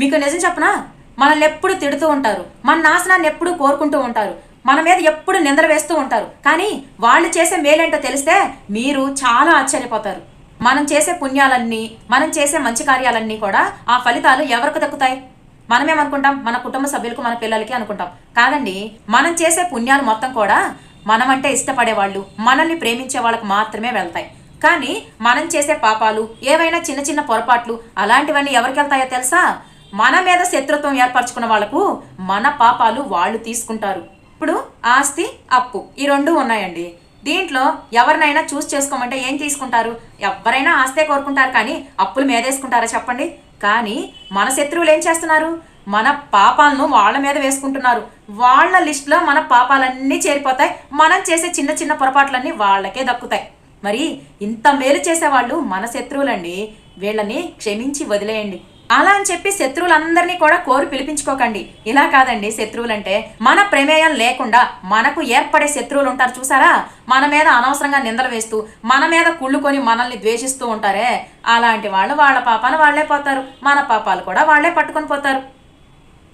మీకు నిజం చెప్పనా? మనల్ని ఎప్పుడు తిడుతూ ఉంటారు. మన నాశనాన్ని ఎప్పుడు కోరుకుంటూ ఉంటారు. మన మీద ఎప్పుడు నిందలు వేస్తూ ఉంటారు. కానీ వాళ్ళు చేసే మేలేంటో తెలిస్తే మీరు చాలా ఆశ్చర్యపోతారు. మనం చేసే పుణ్యాలన్నీ మనం చేసే మంచి కార్యాలన్నీ కూడా ఆ ఫలితాలు ఎవరికి దక్కుతాయి? మనమేమనుకుంటాం మన కుటుంబ సభ్యులకు మన పిల్లలకి అనుకుంటాం. కాదండి మనం చేసే పుణ్యాలు మొత్తం కూడా మనమంటే ఇష్టపడే వాళ్ళు మనల్ని ప్రేమించే వాళ్ళకి మాత్రమే వెళ్తాయి. కానీ మనం చేసే పాపాలు ఏవైనా చిన్న చిన్న పొరపాట్లు అలాంటివన్నీ ఎవరికి వెళ్తాయో తెలుసా? మన మీద శత్రుత్వం ఏర్పరచుకున్న వాళ్ళకు మన పాపాలు వాళ్ళు తీసుకుంటారు. ఇప్పుడు ఆస్తి అప్పు ఈ రెండు ఉన్నాయండి. దీంట్లో ఎవరినైనా చూస్ చేసుకోమంటే ఏం తీసుకుంటారు? ఎవరైనా ఆస్తే కోరుకుంటారు కానీ అప్పులు మీదేసుకుంటారా చెప్పండి? కానీ మన శత్రువులు ఏం చేస్తున్నారు? మన పాపాలను వాళ్ళ మీద వేసుకుంటున్నారు. వాళ్ళ లిస్టులో మన పాపాలన్నీ చేరిపోతాయి. మనం చేసే చిన్న చిన్న పొరపాట్లన్నీ వాళ్ళకే దక్కుతాయి. మరి ఇంత మేలు చేసేవాళ్ళు మన శత్రువులండి. వీళ్ళని క్షమించి వదిలేయండి. అలా అని చెప్పి శత్రువులందరినీ కూడా కోరి పిలిపించుకోకండి. ఇలా కాదండి శత్రువులంటే మన ప్రమేయం లేకుండా మనకు ఏర్పడే శత్రువులు ఉంటారు చూసారా? మన మీద అనవసరంగా నిందలు వేస్తూ మన మీద కుళ్ళుకొని మనల్ని ద్వేషిస్తూ ఉంటారే. అలాంటి వాళ్ళు వాళ్ళ పాపాలు వాళ్ళే పోతారు. మన పాపాలు కూడా వాళ్ళే పట్టుకొని పోతారు.